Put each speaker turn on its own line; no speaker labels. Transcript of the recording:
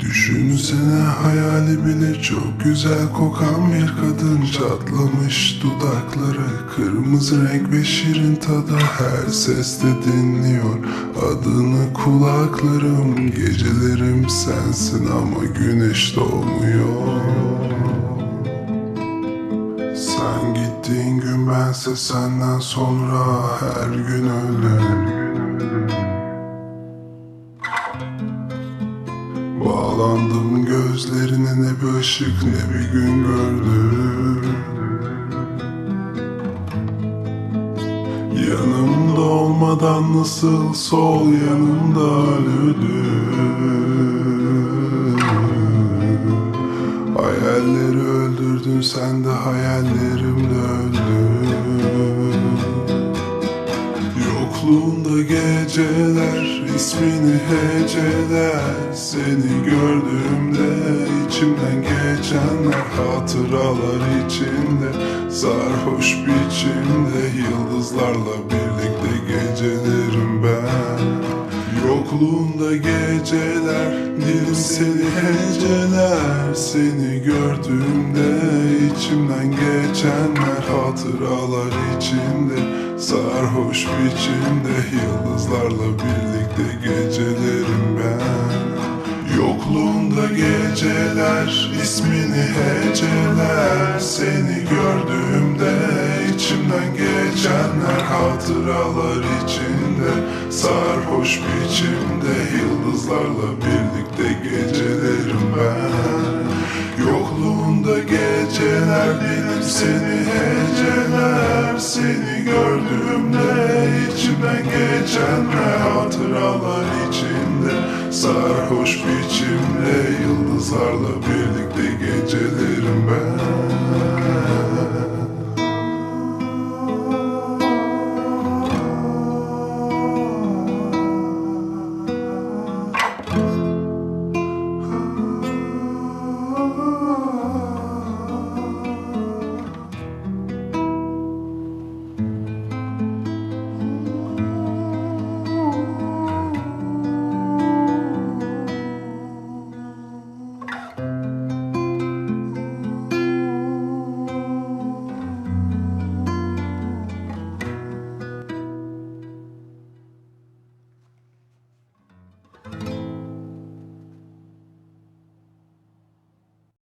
Düşünsene hayali bile çok güzel kokan bir kadın Çatlamış dudakları. Kırmızı renk ve şirin tadı Her seste dinliyor. Adını kulaklarım Gecelerim sensin ama güneş doğmuyor. Sen gittiğin gün bense senden sonra her gün ölürüm Bağlandım gözlerine ne bir ışık ne bir gün gördüm. Yanımda olmadan nasıl sol yanımda ölürdüm? Hayalleri öldürdün sen de hayallerimle öldün Yokluğunda geceler ismini heceler. Seni gördüğümde içimden geçenler Hatıralar içinde. Sarhoş biçimde Yıldızlarla birlikte gecelerim ben. Yokluğunda geceler dilim seni heceler. Seni gördüğümde içimden geçenler Hatıralar içinde sarhoş biçimde Yıldızlarla birlikte gecelerim ben. Yokluğunda geceler ismini heceler. Seni gördüğümde içimden geçenler Hatıralar içinde. Sarhoş biçimde Yıldızlarla birlikte gecelerim ben. Yokluğunda geceler dilim seni heceler. Seni içimden geçenler Hatıralar içinde sarhoş biçimde Yıldızlarla birlikte gecelerim ben